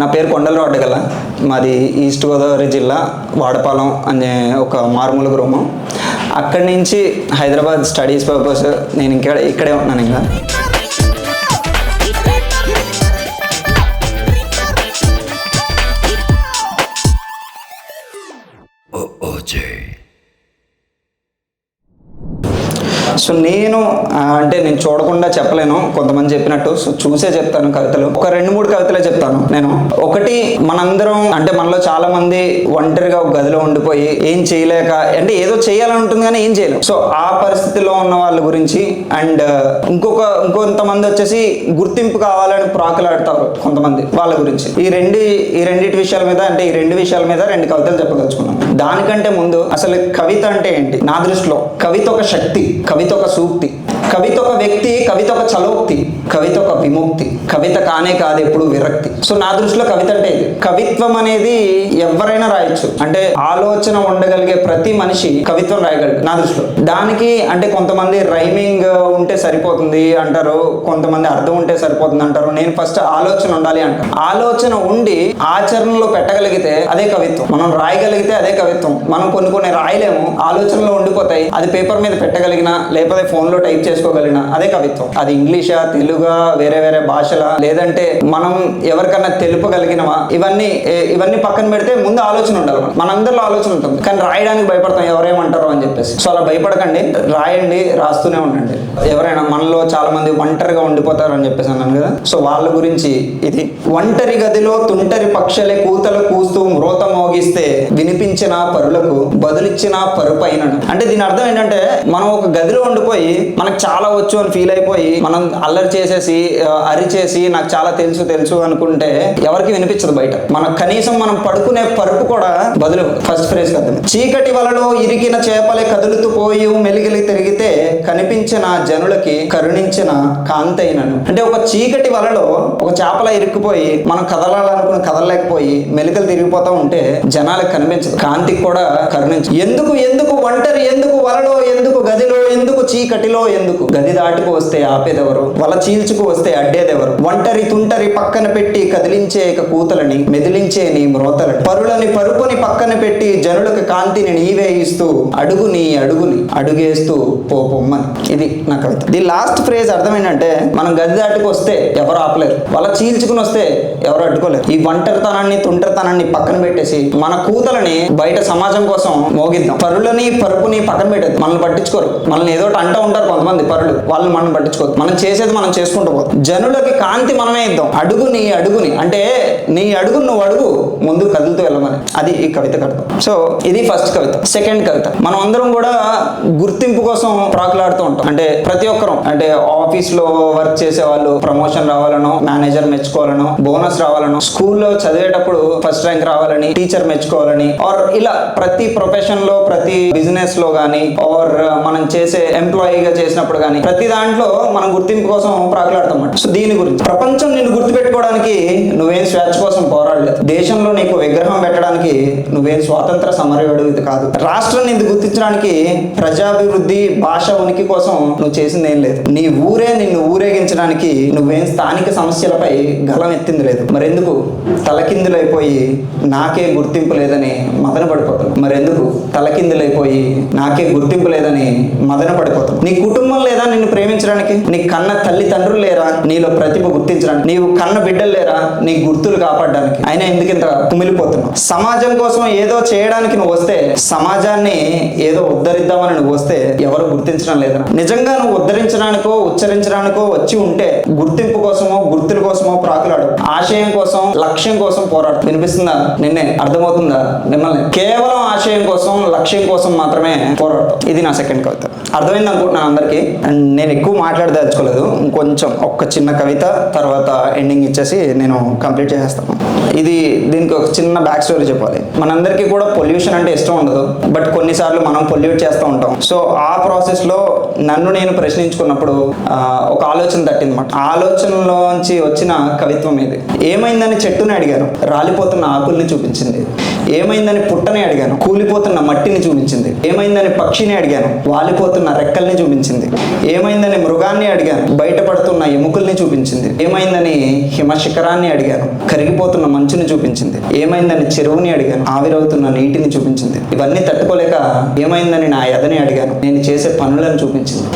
నా పేరు కొండలరావు గల. మాది ఈస్ట్ గోదావరి జిల్లా వాడపాలెం అనే ఒక మారుమూల గ్రామం. అక్కడి నుంచి హైదరాబాద్ స్టడీస్ పర్పస్ నేను ఇంకా ఇక్కడే ఉన్నాను ఇంకా. సో నేను అంటే నేను చూడకుండా చెప్పలేను. కొంతమంది చెప్పినట్టు సో చూసే చెప్తాను కవితలు. ఒక రెండు మూడు కవితలే చెప్తాను నేను. ఒకటి మనందరం అంటే మనలో చాలా మంది ఒంటరిగా ఒక గదిలో ఉండిపోయి ఏం చేయలేక అంటే ఏదో చేయాలని ఉంటుంది కానీ ఏం చేయలేం. సో ఆ పరిస్థితిలో ఉన్న వాళ్ళ గురించి అండ్ ఇంకొక ఇంకొంతమంది వచ్చేసి గుర్తింపు కావాలని ప్రాకులాడతారు కొంతమంది వాళ్ళ గురించి. ఈ రెండు ఈ రెండింటి విషయాల మీద అంటే ఈ రెండు విషయాల మీద రెండు కవితలు చెప్పదలుచుకున్నాను. దానికంటే ముందు అసలు కవిత అంటే ఏంటి? నా దృష్టిలో కవిత ఒక శక్తి. కవిత కవిత ఒక సూక్తి కవిత ఒక వ్యక్తి కవిత ఒక చలోక్తి. కవిత ఒక విముక్తి. కవిత కానే కాదు ఎప్పుడు విరక్తి. సో నా దృష్టిలో కవిత అంటే ఇది. కవిత్వం అనేది ఎవరైనా రాయొచ్చు. అంటే ఆలోచన ఉండగలిగే ప్రతి మనిషి కవిత్వం రాయగలడు నా దృష్టిలో. దానికి అంటే కొంతమంది రైమింగ్ ఉంటే సరిపోతుంది అంటారు కొంతమంది అర్థం ఉంటే సరిపోతుంది అంటారు. నేను ఫస్ట్ ఆలోచన ఉండాలి అంటాను ఆలోచన ఉండి ఆచరణలో పెట్టగలిగితే అదే కవిత్వం. మనం రాయగలిగితే అదే కవిత్వం. మనం కొన్ని కొన్ని రాయలేము ఆలోచనలో ఉండిపోతాయి. అది పేపర్ మీద పెట్టగలిగినా లేకపోతే ఫోన్లో టైప్ చేసుకోగలిగినా అదే కవిత్వం. అది ఇంగ్లీషా తెలుగు వేరే వేరే భాషల లేదంటే మనం ఎవరికన్నా తెలుపగలిగినవా? ఇవన్నీ ఇవన్నీ పక్కన పెడితే ముందు ఆలోచన ఉండాలి మనం మనందరిలో ఆలోచన ఉంటుంది. కానీ రాయడానికి భయపడతాం ఎవరేమంటారో అని చెప్పేసి. సో అలా భయపడకండి రాయండి రాస్తూనే ఉండండి. ఎవరైనా మనలో చాలా మంది ఒంటరిగా ఉండిపోతారు అని చెప్పేసి అన్నాను కదా? సో వాళ్ళ గురించి ఇది. ఒంటరి గదిలో తుంటరి పక్షలే కూతలు కూస్తూ మ్రోత మోగిస్తే వినిపించిన పరులకు బదులిచ్చిన పరు పైన అంటే దీని అర్థం ఏంటంటే మనం ఒక గదిలో ఉండిపోయి మనకు చాలా వచ్చు అని ఫీల్ అయిపోయి మనం అల్లరి చేసి చేసేసి అరిచేసి నాకు చాలా తెలుసు తెలుసు అనుకుంటే ఎవరికి వినిపించదు బయట. మనకు కనీసం మనం పడుకునే పరుపు కూడా బదులు ఫస్ట్ ఫ్రేజ్ కదా చీకటి వలలో ఇరిగిన చేపలే కదులుతూ పోయి మెలిగిలి తిరిగితే కనిపించిన జనులకి కరుణించిన కాంతైనను అంటే ఒక చీకటి వలలో ఒక చేపల ఇరుక్కుపోయి మనం కదలాలనుకుని కదలలేకపోయి మెలికలు తిరిగిపోతా ఉంటే జనాలకు కనిపించదు. కాంతికి కూడా కరుణించదు. ఎందుకు ఎందుకు ఒంటరి ఎందుకు వలలో ఎందుకు గదిలో ఎందుకు చీకటిలో ఎందుకు? గది దాటుకు వస్తే ఆపేదెవరు వల చీల్చుకు వస్తే అడ్డేదెవరు? ఒంటరి తుంటరి పక్కన పెట్టి కదిలించే కూతలని మెదిలించే నీ మ్రోతలని. పరులని పరుపుని పక్కన పెట్టి జనులకు కాంతిని నీవే ఇస్తూ అడుగు నీ అడుగుని అడుగేస్తూ పోపొమ్మని ఇది నా కవిత. ది లాస్ట్ ఫ్రేజ్ అర్థం ఏంటంటే మనం గది దాటుకు వస్తే ఎవరు ఆపలేరు. వాళ్ళ చీల్చుకుని వస్తే ఎవరు అడ్డుకోలేరు. ఈ ఒంటరితనాన్ని తుంటరితనాన్ని పక్కన పెట్టేసి మన కూతలని బయట సమాజం కోసం మోగిద్దాం. పరులని పరుపుని పక్కన పెట్టేది మనల్ని పట్టించుకోరు. మనల్ని ఏదో అంటూ ఉంటారు కొంతమంది పరులు. వాళ్ళని మనం పట్టించుకోరు మనం చేసేది మనం చేసుకుంటూ పోతాం. జనులకి కాంతి మనమే ఇద్దాం. అడుగు నీ అడుగుని. అంటే నీ అడుగు నువ్వు అడుగు ముందు కదులుతూ వెళ్ళమని. అది ఈ కవిత అర్థం సో ఇది ఫస్ట్ కవిత. సెకండ్ కవిత. మనం అందరం కూడా గుర్తింపు కోసం ప్రాకులాడుతూ ఉంటాం. అంటే ప్రతి ఒక్కరం. అంటే ఆఫీస్లో వర్క్ చేసే వాళ్ళు ప్రమోషన్ రావాలనో మేనేజర్ మెచ్చుకోవాలనో బోనస్ రావాలనో స్కూల్లో చదివేటప్పుడు ఫస్ట్ ర్యాంక్ రావాలని టీచర్ మెచ్చుకోవాలని ఆర్ ఇలా ప్రతి ప్రొఫెషన్లో ప్రతి బిజినెస్లో గానీ ఆర్ మనం చేసే ఎంప్లాయీగా చేసినప్పుడు కానీ ప్రతి దాంట్లో మనం గుర్తింపు కోసం ప్రాకులాడతాం సో దీని గురించి ప్రపంచం నిన్ను గుర్తుపెట్టుకోవడానికి నువ్వేం స్వేచ్ఛ కోసం పోరాడలేదు. దేశంలో నీకు విగ్రహం పెట్టడానికి నువ్వేం స్వాతంత్ర సమరయుడు ఇది కాదు. రాష్ట్రం నిన్ను గుర్తించడానికి ప్రజాభివృద్ధి భాష ఉనికి కోసం నువ్వు చేసింది ఏం లేదు. నీ ఊరే నిన్ను ఊరేగించడానికి నువ్వేం స్థానిక సమస్యలపై గలం ఎత్తింది లేదు. మరెందుకు? తలకిందులైపోయి నాకే గుర్తింపు లేదని మదన పడిపోతావు మరెందుకు? తలకిందులైపోయి నాకే గుర్తింపు లేదని మదన పడిపోతావు నీ కుటుంబం లేదా నిన్ను ప్రేమించడానికి? నీ కన్న తండ్రులు లేరా? నీలో ప్రతిభ గుర్తించడానికి. నీవు కన్న బిడ్డలు లేరా? నీ గుర్తులు కాపాడడానికి. అయినా ఎందుకు ఇంత కుమిలిపోతున్నావు? సమాజం కోసం ఏదో చేయడానికి నువ్వు వస్తే సమాజాన్ని ఏదో ఉద్ధరిద్దామని నువ్వు వస్తే ఎవరు గుర్తించడం లేదనా నిజంగా నువ్వు ఉద్ధరించడానికో ఉచ్చరించడానికో వచ్చి ఉంటే గుర్తింపు కోసమో గుర్తుల కోసమో ప్రాకులాడు ఆశయం కోసం లక్ష్యం కోసం పోరాడు వినిపిస్తుందా? నిన్నే అర్థమవుతుందా? మిమ్మల్ని కేవలం ఆశయం కోసం లక్ష్యం కోసం మాత్రమే పోరాడతాం ఇది నా సెకండ్ కవిత. అర్థమైంది అనుకుంటున్నాను అందరికీ. అండ్ నేను ఎక్కువ మాట్లాడదలుచుకోలేదు. ఇంకొంచెం కొంచెం ఒక్క చిన్న కవిత తర్వాత ఎండింగ్ ఇచ్చేసి నేను కంప్లీట్ చేసేస్తాను. ఇది దీనికి ఒక చిన్న బ్యాక్ స్టోరీ చెప్పాలి. మనందరికీ కూడా పొల్యూషన్ అంటే ఇష్టం ఉండదు. బట్ కొన్నిసార్లు మనం పొల్యూట్ చేస్తూ ఉంటాం. సో ఆ ప్రాసెస్లో నన్ను నేను ప్రశ్నించుకున్నప్పుడు ఒక ఆలోచన తట్టిందన్నమాట. ఆ ఆలోచనలోంచి వచ్చిన కవిత్వం ఇది. ఏమైందని చెట్టుని అడిగాను. రాలిపోతున్న ఆకుల్ని చూపించింది. ఏమైందని పుట్టని అడిగాను. కూలిపోతున్న మట్టిని చూపించింది. ఏమైందని పక్షిని అడిగాను. వాలిపోతున్న రెక్కల్ని చూపించింది. ఏమైందని మృగాన్ని అడిగాను. కనబడుతున్న ఎముకల్ని చూపించింది. ఏమైందని హిమ శిఖరాన్ని అడిగాను. కరిగిపోతున్న మంచుని చూపించింది. ఏమైందని చెరువుని అడిగాను. ఆవిరవుతున్న నీటిని చూపించింది. ఇవన్నీ తట్టుకోలేక ఏమైందని నా ఎదని అడిగాను. నేను చేసే పనులను చూపించింది.